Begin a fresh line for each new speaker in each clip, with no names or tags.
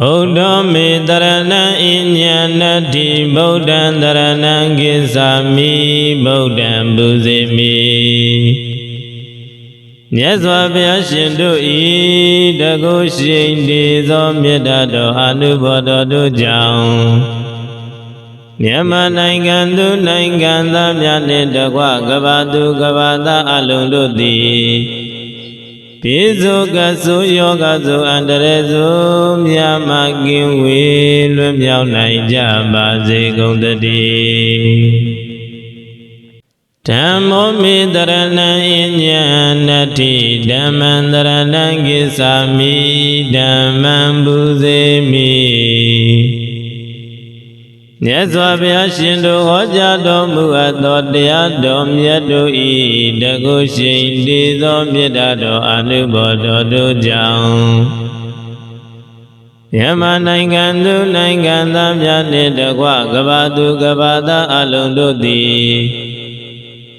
ဗုဒ္ဓမေတရဏံဣညာဏတိဗုဒ္ဓံတရဏံကိသာမိဗုဒ္ဓံပူဇေမိမြတ်စွာဘုရားရှင်တို့ဤတကုရှိန်တည်သောမေတ္တာတော်အနုဘောတော်တို့ကြောင့်မြန်မာနိုင်ငံသူနိုင်ငံသားများနှင့်တကွကမ္ဘာသူကမ္ဘာသားအလုံးတို့သည် ပိစုကဆုယောဂဆုအန္တရဆုမြာမကင်းဝေလွတ်မြောက်နိုင်ကြပါစေကုန်သတည်းဓမ္မောမေတရဏံအညာဏတိဓမ္မံတရဏံကိသာမိဓမ္မံပုဇေမိ မြတ်စွာဘုရားရှင်တို့ဟောကြားတော်မူအပ်သောတရားတော်မြတ်တို့ဤတကုရှိန်တည်သောမေတ္တာတော်အနုဘောတော်တို့ကြောင့်မြန်မာနိုင်ငံသူနိုင်ငံသားများနှင့်တကွကမ္ဘာသူကမ္ဘာသားအလုံးတို့သည်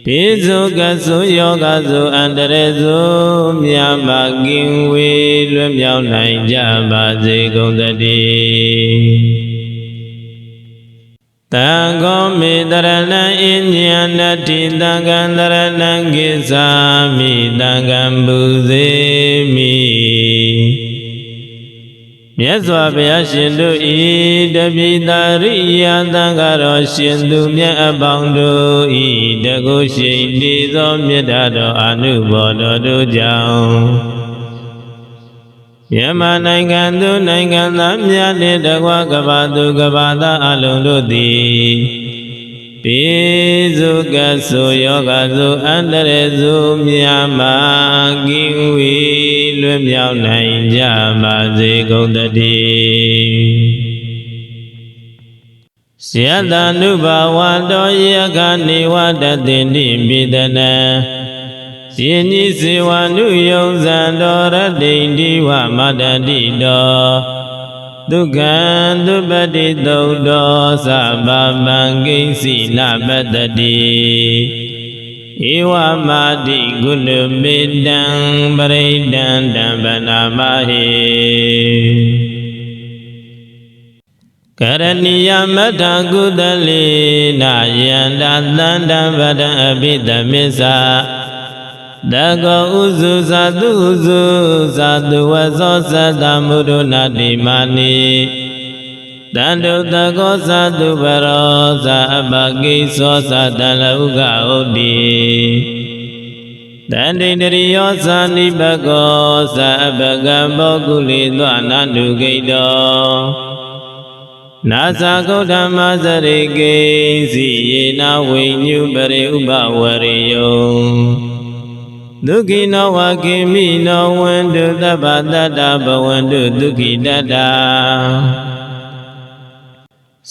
ပိစုကဆုယောဂဆုအန္တရဆုမြာမကင်ဝေလွတ်မြောက်နိုင်ကြပါစေကုန်သတည်း တံဃောမေတရဏံအညာဏတိတံဃံတရဏံကိသာမိတံဃံပုဇေမိမြတ်စွာဘုရားရှင်တို့ဤတပိတာရိယသံဃာတော်ရှင်သူမြတ်အပေါင်းတို့ဤတကုရှိန်တည်သောမေတ္တာတော်အနုဘောတော်တို့ကြောင့် မြန်မာနိုင်ငံသူနိုင်ငံသားများနှင့်တကွကမ္ဘာသူကမ္ဘာသားအလုံးတို့သည်ပိစုကဆိုယောဂဆိုအန္တရဆိုမြာမာကိဝေလွတ်မြောက်နိုင်ကြပါစေကုန်တည်းဆယတ ानु ဘာဝတောယကနေဝတတိနိပိတနံ ရှင်ကြီးစေဝနုယုံဇံတော်ရတိန်ဒီဝမတတိတောဒုက္ခံဒုပတိသုတ်တော်သဗ္ဗမံကိဉ္စီနပတ္တိဧဝမာတိကုဏမေတံပရိဒံတံဗနာမဟေကရဏီယမတ္ထကုသလေနာယန္တသန္တဗဒံအဘိဓမစ္စာ တကောဥစုသာတုဥစုသာတုဝသောသတ္တမုဒုနာတိမာနိတန္တုတကောသာတုပရောသာအပကိသောသာတလဥကဟုတ်တိတန္တိတရိယောသာနိပကောသာအပကဘောကုလေသောနာနုဂိတောနာသကုဋ္ဌမသရိကေစီယေနဝိညုပရိဥပဝရိယော ဒုက္ခိနောဝကိမိနောဝန္တုသဗ္ဗတတ္တဘဝန္တုဒုက္ခိတတ္တာ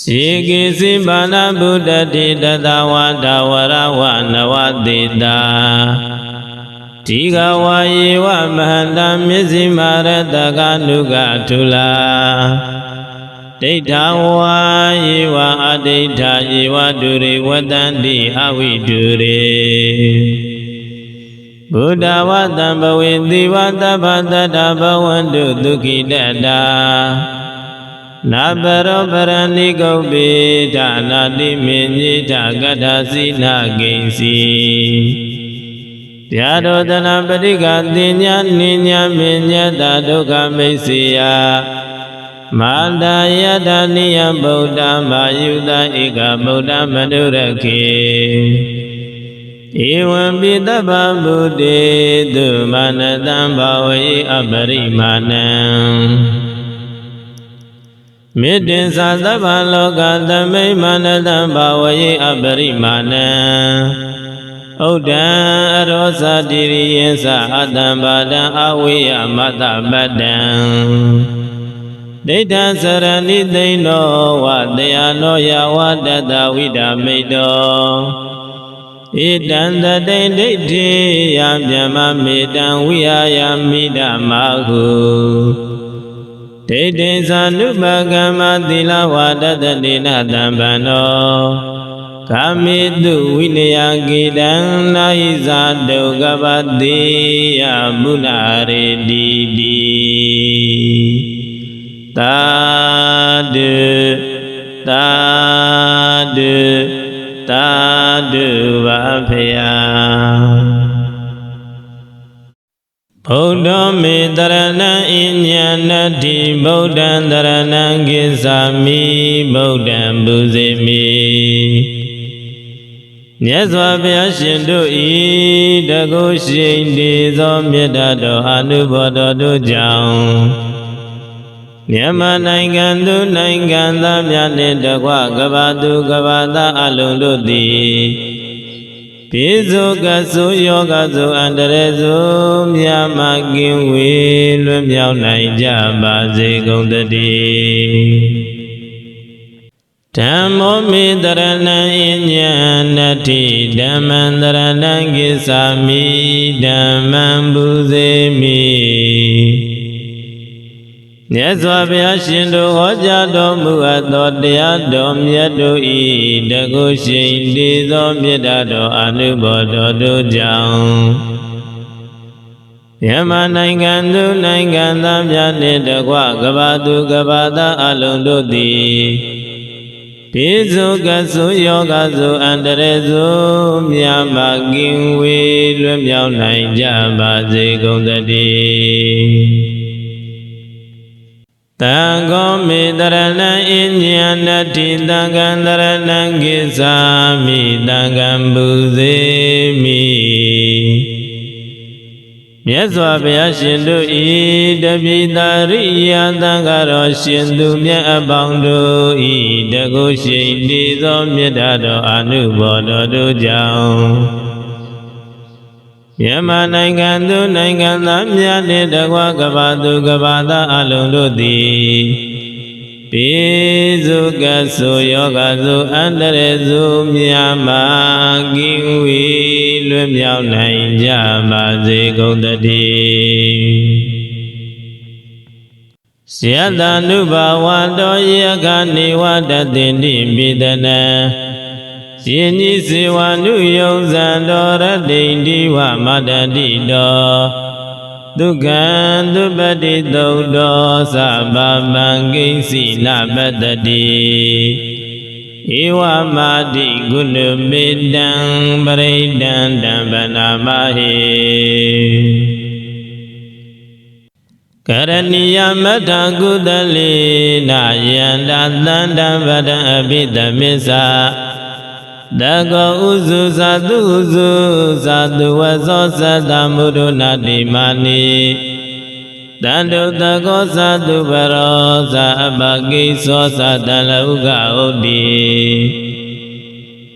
စေကေစိဘာနာဗုဒ္ဓတိတတဝါဒဝရဝနဝတိတာဒီဃဝါယေဝမဟန္တမျက်စိမာရတကနုကထုလာဒိဋ္ဌဝါယေဝအဒိဋ္ဌယေဝတုရေဝတန္တိအဝိတုရေ ဘုဒ္ဓဝတံဘဝေတိဝတဗ္ဗတတ္တဘဝန္တုဒုက္ခိတတာနာပရောပရဏိကုပ္ပိဌာနာတိမေညိထကတ္ထစီနာဂိဉ္စီတရားတော်တနာပရိကတိညာနိညာမေညတဒုက္ခမိတ်စီယမာတာယတနိယဗုဒ္ဓမာယုတဧကဗုဒ္ဓမနုရခေ ဧဝံပိတဗ္ဗဗုတေတုမာနတံဘာဝေအပရိမာဏံမေတ္တင်္သာသဗ္ဗလောကသမိမာနတံဘာဝေအပရိမာဏံဥဒ္ဒံအရောဇတိရိယေသအတံဘာဒံအဝေယမတပတ္တံဒိဋ္ဌစရဏိသိဏောဝတရားနောယဝတတဝိဒမိတော ဣတံတတိဒိဋ္ဌိယမြမမေတံဝိဟာယမိဓမ္မာဟုဒိဋ္ဌိသ ानु ပကမ္မသီလဝါဒတတိနတံဗန္နောကာမိတုဝိနယကိတံနာဟိဇာဒုက္ကပတိယမုနာရေတိတိသာဓုသာဓုသာ ဓုပါဖေယဗုဒ္ဓမေတရဏံအညဏတိဗုဒ္ဓံတရဏံကိသာမိဗုဒ္ဓံပူဇေမိမြတ်စွာဘုရားရှင်တို့ဤတကုရှိန်ဒီသောမေတ္တာတော်အနုဘောတော်တို့ကြောင့် မြန်မာနိုင်ငံသူနိုင်ငံသားများနှင့်တကွကဘာသူကဘာသားအလုံးတို့သည်ပိဇုကသုယောဂသုအန္တရေသုမြာမကင်ဝေလွတ်မြောက်နိုင်ကြပါစေကုန်တည်းဓမ္မောမေတရဏံအညဏတိဓမ္မံတရဏံကိသာမိဓမ္မံပုဇေမိ မြတ်စွာဘုရားရှင်တို့ဟောကြားတော်မူအပ်သောတရားတော်မြတ်တို့ဤတကုရှိန်ဒီသောမေတ္တာတော်အနုဘောတော်တို့ကြောင့်မြန်မာနိုင်ငံသူနိုင်ငံသားများနှင့်တကွကဘာသူကဘာသားအလုံးတို့သည်ပိစုကသုယောဂသုအန္တရေသုမြာမကင်ဝေလွတ်မြောက်နိုင်ကြပါစေကုန်သတည်း တံဃောမေတရဏံအညဏတိတံဃံတရဏံကိသာမိတံဃံပုဇေမိမြတ်စွာဘုရားရှင်တို့ဤတပိတာရိယသံဃာတော်ရှင်သူမြတ်အပေါင်းတို့ဤတကုရှိန်ဒီသောမေတ္တာတော်အနုဘောတော်တို့ကြောင့် မြန်မာနိုင်ငံသူနိုင်ငံသားများနှင့်တကွကဘာသူကဘာသားအလုံးတို့သည်ပိစုကဆိုယောဂဆိုအန္တရေဆိုမြာမာကိဝေလွတ်မြောက်နိုင်ကြပါစေကုန်တည်းဆယတ ानु ဘာဝတောယခနေဝတတိတိပိတနံ ရှင်ကြီးစေဝ ानु ယုံဇံတော်ရတိန်ဒီဝမတတိတောဒုက္ခံသုပတိသုတ်တော်သဗ္ဗမံကိစီနပတတိဧဝမာတိကုဏမေတံပရိဒံတံဗနာမဟိကရဏီယမထကုသလေနာယန္တသန္တဗဒံအဘိဓမစ္စာ တကောဥစုသာသူဥစုသာသူဝသောသတ္တမုဒုနာတိမာနိတန္တုတကောသာသူပရောသာအပကိသောသာတလဥကဥတ္တိ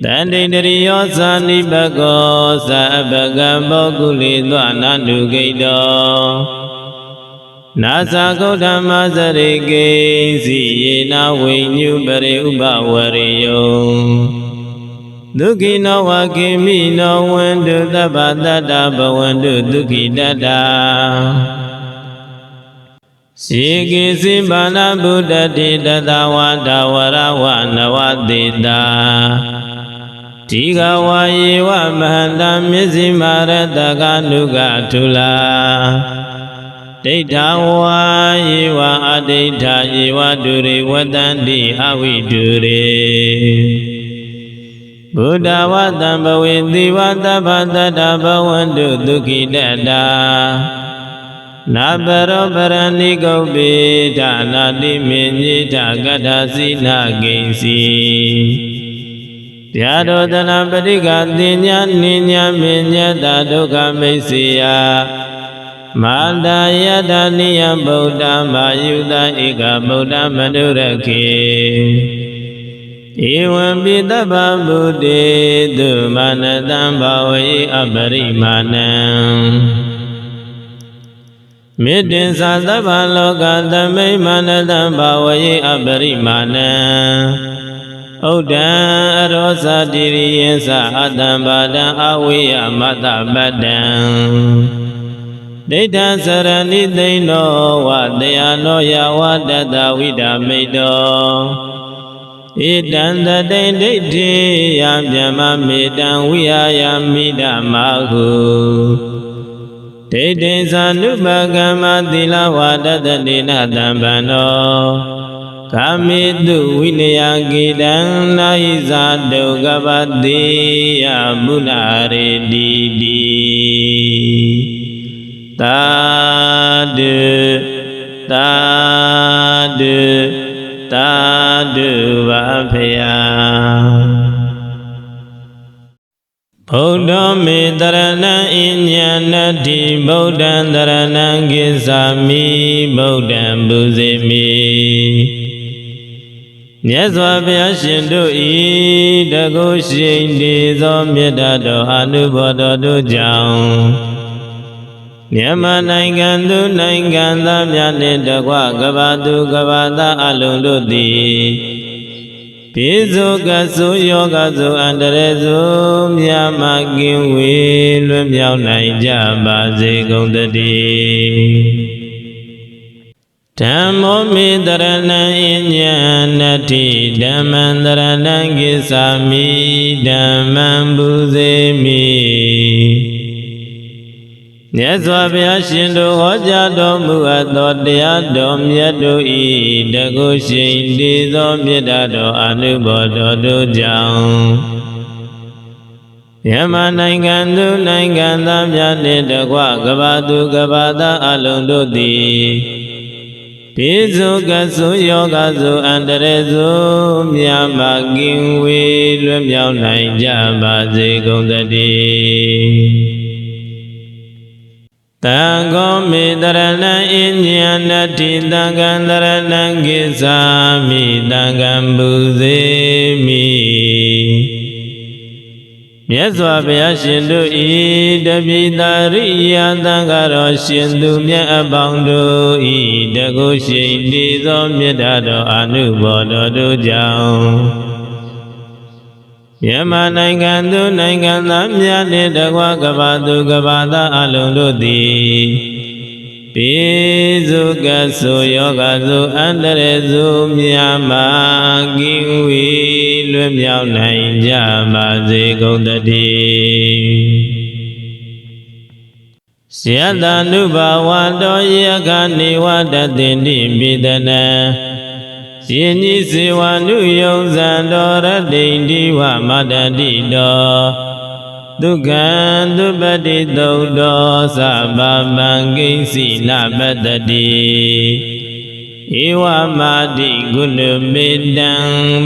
တန္တိတရိယောသာနိပကောသာအပကမောကုလိသောအနန္တုဂိတောနာသကုဋ္ဌမသရိကေစီယေနဝိညုပရိဥပဝရိယော ဒုက္ခိနောဝကိမိနောဝန္တုသဗ္ဗတတ္တဘဝန္တုဒုက္ခိတတ္တာစေကိစိဘာနာဗုဒ္ဓတိတတဝါဒဝရဝနဝတိတာဒီဃဝါယေဝမဟန္တမျက်စိမာရတကနုကထုလာဒိဋ္ဌဝါယေဝအဒိဋ္ဌယေဝဒုရေဝတန္တိအဝိဒုရေ ဘုဒ္ဓဝတံဘဝေတိဝတဗ္ဗတတဘဝန္တုဒုက္ခိတတာနာပရောပရဏိကုပ္ပိဌာနာတိမေညိဌကတ္ထာစီနာဂိဉ္စီဗျာဒောတနာပရိကတိညာနိညာမေညတဒုက္ခမိတ်စီယမာတာယတနိယဗုဒ္ဓမာယုတဧကဗုဒ္ဓမနုရခေ ဧဝံပိတဗ္ဗဗုတေတုမာနတံဘာဝေအပရိမာဏံမေတ္တင်္သာသဗ္ဗလောကသမိမာနတံဘာဝေအပရိမာဏံဥဒ္ဒံအရောဇတိရိယေသအတံဘာဒံအဝေယမတပတ္တံဒိဋ္ဌစရဏိသိဏောဝတယနောယဝတတဝိဒမိတော ဣတံတတိဒိဋ္ဌိယဗျမမေတံဝိဟာယမိဒမဟုဒိဋ္ဌိသ ानु ပကမ္မသီလဝါဒတတိနတံဗန္နောကာမိတုဝိနယကိတံနာဟိဇာတုကပတိယမုနာရေတိတိသာဓုသာ ဖေယဗုဒ္ဓမေတရဏံအညဏတိဗုဒ္ဓံတရဏံကိသာမိဗုဒ္ဓံပူဇေမိမြတ်စွာဘုရားရှင်တို့ဤတကုရှိန်ဒီသောမေတ္တာတော်အနုဘောတော်တို့ကြောင့်မြန်မာနိုင်ငံသူနိုင်ငံသားများနှင့်တကွကဘာသူကဘာသားအလုံးတို့သည် ပိဇုကဆိုယောဂဆိုအန္တရေဆိုမြာမကင်ဝေလွံ့မြောက်နိုင်ကြပါစေကုန်တည်းဓမ္မောမေတရဏံအညဏတိဓမ္မံတရဏံကိသာမိဓမ္မံပူဇေမိ မြတ်စွာဘုရားရှင်တို့ဟောကြားတော်မူအပ်သောတရားတော်မြတ်တို့ဤတကုရှိန်တည်သောမေတ္တာတော်အနုဘောတော်တို့ကြောင့်မြန်မာနိုင်ငံသူနိုင်ငံသားများနှင့်တကွကဘာသူကဘာသားအလုံးတို့သည်ပိစုကဆုယောဂဆုအန္တရဆုမြာမကင်ဝေလွတ်မြောက်နိုင်ကြပါစေကုန်သတည်း တံဃောမေတရဏံအညဏတိတံဃံတရဏံကိသာမိတံဃံပူဇေမိမြတ်စွာဘုရားရှင်တို့ဤတပိတာရိယသံဃာတော်ရှင်သူမြတ်အပေါင်းတို့ဤတကုရှိန်တည်သောမေတ္တာတော်အနုဘောတော်တို့ကြောင့် မြန်မာနိုင်ငံသူနိုင်ငံသားများနှင့်တကွကဘာသူကဘာသားအလုံးတို့သည်ပိစုကဆိုယောဂဆိုအန္တရေဆိုမြာမာကိဝေလွတ်မြောက်နိုင်ကြပါစေကုန်တည်းဆယတ ानु ဘာဝတောယကနေဝတတိတိပိတနံ ရှင်ကြီးစေဝ ानु ယုံဇံတော်ရတိန်ဒီဝမတတိတော်ဒုက္ခံသုပတိသုတ်တော်သဗ္ဗမံကိစီနပတတိဧဝမာတိကုဏမေတံ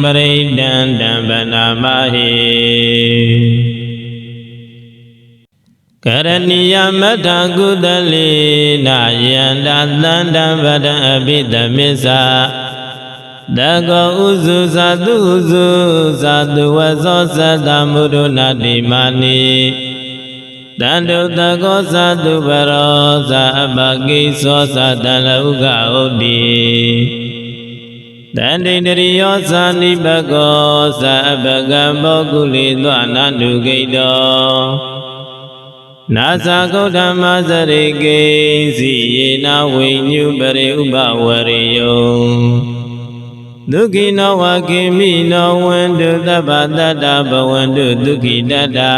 ပရိဒံတံဗနာမဟိကရဏီယမထကုသလေနာယန္တသန္တံဗဒံအဘိဓမစ္စာ တကောဥစုသာတုဥစုသာတုဝသောသတ္တမုဒုနာတိမာနိတန္တုတကောသာတုပရောသာအပကိသောသာတလဥကဥတ္တိတန္တိတရိယောသာနိပကောသာအပကမောကုလေသောနာနုဂိတောနာသကုဋ္ဌမသရိကေစီယေနဝိညုပရိဥပဝရိယော ဒုက္ခိနောဝကိမိနောဝန္တုသဗ္ဗတတ္တဘဝန္တုဒုက္ခိတတ္တာ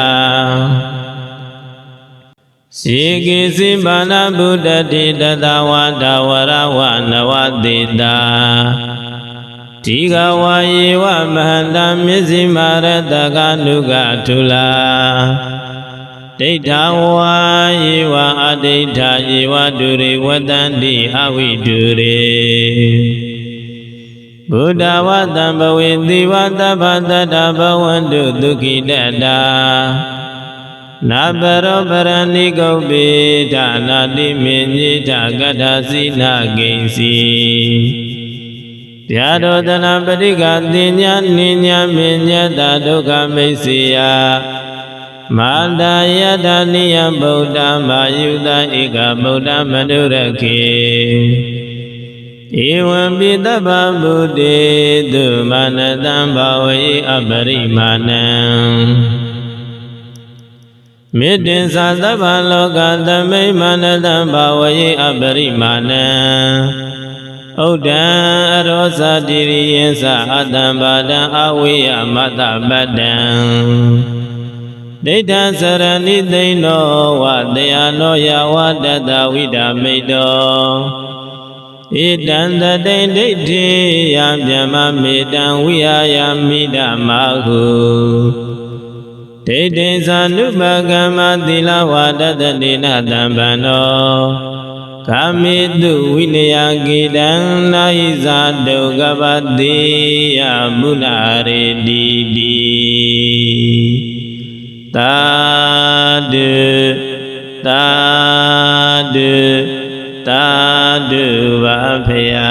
စေကိစိပါဏဗုဒ္ဓတိတတဝါဒဝရဝနဝတိတာဒီဃဝါယေဝမဟန္တမျက်စိမာရတကနုကထုလာဒိဋ္ဌဝါယေဝအဒိဋ္ဌယေဝတုရိဝတန္တိအဝိတုရိ ဘုဒ္ဓဝတံဘဝေတိဝတဗ္ဗတတဘဝန္တုဒုက္ခိတတာနာပရောပရဏိကုပ္ပိဌာနာတိမင်းကြီးဌကတ္ထစီနာဂိဉ္စီဗျာဒောတနာပရိကတင်ညာနိညာမင်းညတဒုက္ခမိတ်စီယမာတာယတနိယဗုဒ္ဓမာယုတဧကဗုဒ္ဓမနုရခေ ဧဝံပိတဗ္ဗဗုတေတုမာနတံဘာဝေအပရိမာဏံမေတ္တင်္သာသဗ္ဗလောကသမိမာနတံဘာဝေအပရိမာဏံဥဒ္ဒံအရောဇတိရိယသအတံဘာဒံအဝေယမတပတ္တံဒိဋ္ဌစရဏိသိဏောဝတရားနောယဝတတဝိဒမိတ် တောဣတံတတိန်ဒိဋ္ဌိယဗျမမေတံဝိဟာယမိဓမ္မဟုဒိဋ္ဌိသ ानु ပကမ္မသီလဝါဒတတိနတံဗန္နောကာမိတုဝိနယကိတံနာဟိဇာဒုက္ကပတိယမုနာရေတိတိသာဓုသာဓု သာဓုပါဖယာ